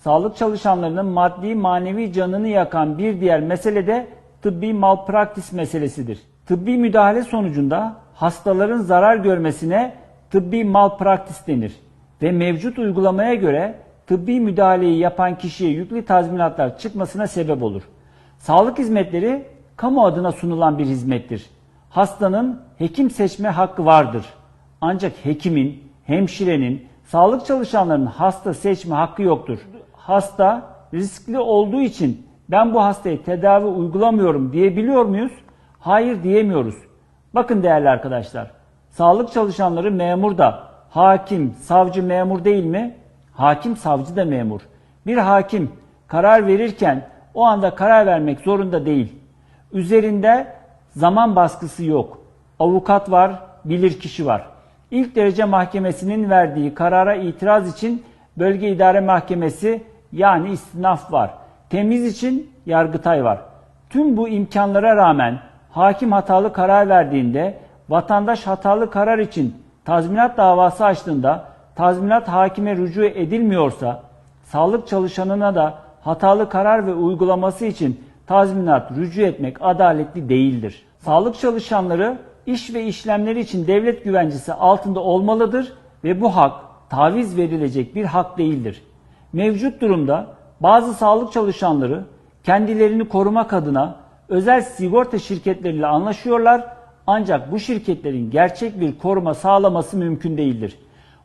Sağlık çalışanlarının maddi manevi canını yakan bir diğer mesele de tıbbi malpraktis meselesidir. Tıbbi müdahale sonucunda hastaların zarar görmesine tıbbi malpraktis denir ve mevcut uygulamaya göre tıbbi müdahaleyi yapan kişiye yüklü tazminatlar çıkmasına sebep olur. Sağlık hizmetleri kamu adına sunulan bir hizmettir. Hastanın hekim seçme hakkı vardır. Ancak hekimin, hemşirenin, sağlık çalışanlarının hasta seçme hakkı yoktur. Hasta riskli olduğu için ben bu hastaya tedavi uygulamıyorum diyebiliyor muyuz? Hayır diyemiyoruz. Bakın değerli arkadaşlar, sağlık çalışanları memur da, hakim, savcı memur değil mi? Hakim, savcı da memur. Bir hakim karar verirken o anda karar vermek zorunda değil. Üzerinde zaman baskısı yok. Avukat var, bilirkişi var. İlk derece mahkemesinin verdiği karara itiraz için bölge idare mahkemesi yani istinaf var. Temiz için yargıtay var. Tüm bu imkanlara rağmen hakim hatalı karar verdiğinde vatandaş hatalı karar için tazminat davası açtığında tazminat hakime rücu edilmiyorsa sağlık çalışanına da hatalı karar ve uygulaması için tazminat rücu etmek adaletli değildir. Sağlık çalışanları iş ve işlemleri için devlet güvencesi altında olmalıdır ve bu hak taviz verilecek bir hak değildir. Mevcut durumda bazı sağlık çalışanları kendilerini korumak adına özel sigorta şirketleriyle anlaşıyorlar ancak bu şirketlerin gerçek bir koruma sağlaması mümkün değildir.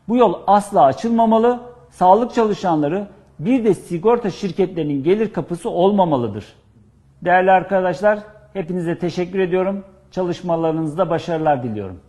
Bu yol asla açılmamalı, sağlık çalışanları bir de sigorta şirketlerinin gelir kapısı olmamalıdır. Değerli arkadaşlar, hepinize teşekkür ediyorum. Çalışmalarınızda başarılar diliyorum.